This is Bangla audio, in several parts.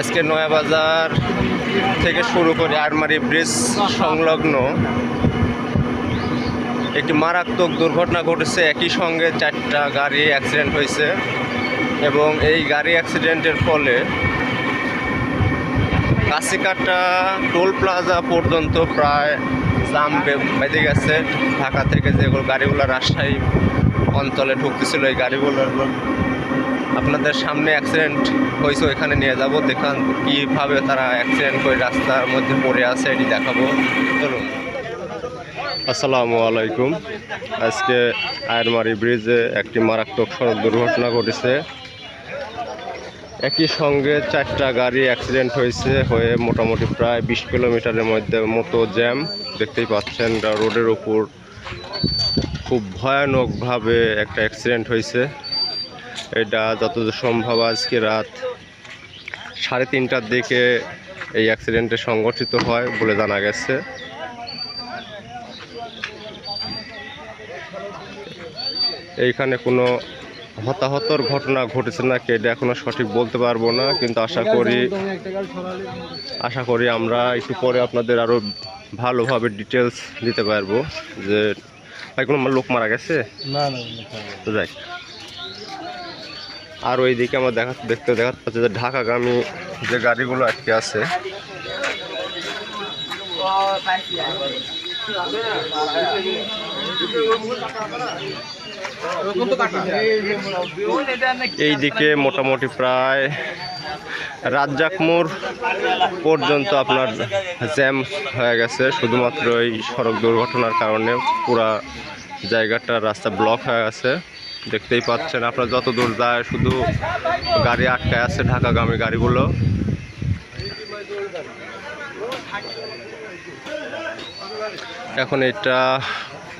আজকে নয়াবাজার থেকে শুরু করে আরমারি ব্রিজ সংলগ্ন একটি মারাত্মক দুর্ঘটনা ঘটেছে। একই সঙ্গে চারটা গাড়ি অ্যাক্সিডেন্ট হয়েছে এবং এই গাড়ি অ্যাক্সিডেন্টের ফলে কাশিকাটা টোল প্লাজা পর্যন্ত প্রায় জাম বেঁধে গেছে। ঢাকা থেকে যেগুলো গাড়িগুলো রাজশাহী অঞ্চলে ঢুকতেছিল, এই গাড়িগুলোর আপনাদের সামনে অ্যাক্সিডেন্ট হয়েছে ওইখানে নিয়ে যাব, দেখান কীভাবে তারা অ্যাক্সিডেন্ট করে রাস্তার মধ্যে পড়ে আছে, এটি দেখাবো। চলুন। আসসালামু আলাইকুম। আজকে আয়রমারি ব্রিজে একটি মারাত্মক সড়ক দুর্ঘটনা ঘটেছে। একই সঙ্গে চারটা গাড়ি অ্যাক্সিডেন্ট হয়েছে, হয়ে মোটামুটি প্রায় বিশ কিলোমিটারের মধ্যে মতো জ্যাম দেখতেই পাচ্ছেন। রোডের উপর খুব ভয়ানকভাবে একটা অ্যাক্সিডেন্ট হয়েছে। এটা যতদূর সম্ভব আজকে রাত সাড়ে তিনটার দিকে এই অ্যাক্সিডেন্টে সংঘটিত হয় বলে জানা গেছে। এইখানে কোনো হতাহতর ঘটনা ঘটেছে নাকি এটা এখনও সঠিক বলতে পারব না কিন্তু আশা করি আশা করি আমরা একটু পরে আপনাদের আরও ভালোভাবে ডিটেলস দিতে পারব যে ভাই কোনো লোক মারা গেছে? না না যাই। আর ওইদিকে আমরা দেখা দেখতে দেখা পাচ্ছি যে ঢাকাগামী যে গাড়িগুলো আটকে আছে। এই দিকে মোটামুটি প্রায় রাজ্জাক মোড় পর্যন্ত আপনার জ্যাম হয়ে গেছে। শুধুমাত্র এই সড়ক দুর্ঘটনার কারণে পুরা জায়গাটা রাস্তা ব্লক হয়ে গেছে। দেখতেই পাচ্ছেন আপনার যত দূর যায়, শুধু গাড়ি আটকায় আছে ঢাকাগামী গাড়িগুলো। এখন এটা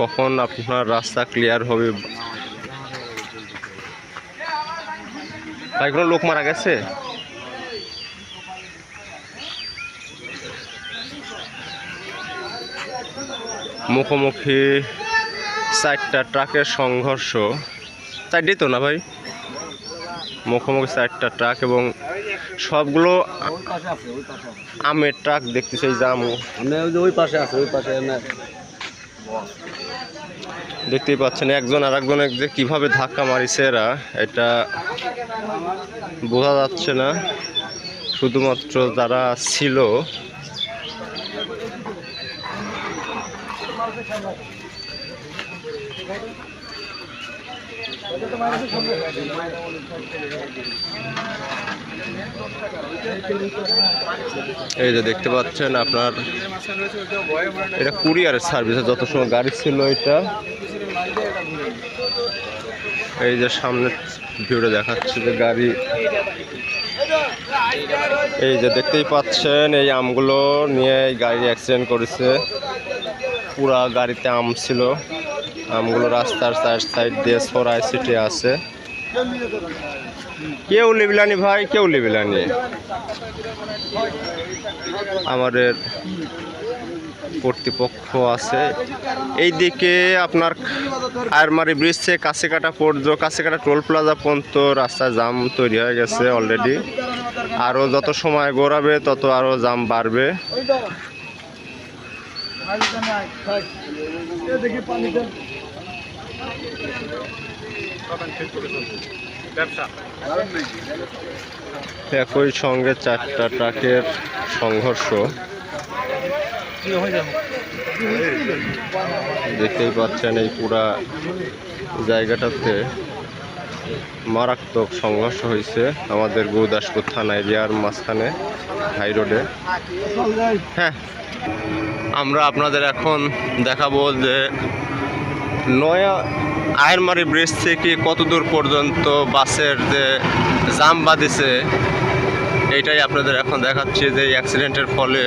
কখন আপনার রাস্তা ক্লিয়ার হবে? ভাই, কোনো লোক মারা গেছে? মুখোমুখি চারটা ট্রাকের সংঘর্ষ। চারটেই তো না ভাই? মুখোমুখি চারটা ট্রাক এবং সবগুলো আমের ট্রাক দেখতেছি এই যে আম। আমি ওই পাশে আছে ওই পাশে দেখতেই পাচ্ছেন একজন আর একজন যে কীভাবে ধাক্কা মারিছে এরা এটা বোঝা যাচ্ছে না। শুধুমাত্র যারা ছিল এই যে দেখতে পাচ্ছেন আপনার, এটা কুরিয়ারের সার্ভিসে যত সময় গাড়ি ছিল এটা। এই যে সামনে ভিউটা দেখাচ্ছে যে গাড়ি। এই যে দেখতেই পাচ্ছেন, এই আমগুলো নিয়ে গাড়ি অ্যাক্সিডেন্ট করেছে। পুরা গাড়িতে আম ছিল। আমগুলো রাস্তার চার সাইড দিয়ে ছড়ায় ছিটে আছে। কেউ লিবিলানি ভাই, কেউ লিবিলানি আমাদের কর্তৃপক্ষ আছে। এইদিকে আপনার আয়রমারি ব্রিজ থেকে কাছেকাটা পর্যন্ত কাছেকাটা টোল প্লাজা পর্যন্ত রাস্তায় জাম তৈরি হয়ে গেছে অলরেডি আরও যত সময় গড়াবে, তত আরও জাম বাড়বে। একই সঙ্গে চারটা ট্রাকের সংঘর্ষ। দেখতেই পাচ্ছেন এই পুরা জায়গাটাতে মারাত্মক সংঘর্ষ হয়েছে আমাদের গৌদাসপুর থানা এরিয়ার মাঝখানে, হাই রোডে। হ্যাঁ আমরা আপনাদের এখন দেখাবো যে নয়া আয়েরমারি ব্রিজ থেকে কত দূর পর্যন্ত বাসের যে জাম বাঁধেছে, এইটাই আপনাদের এখন দেখাচ্ছি যে অ্যাক্সিডেন্টের ফলে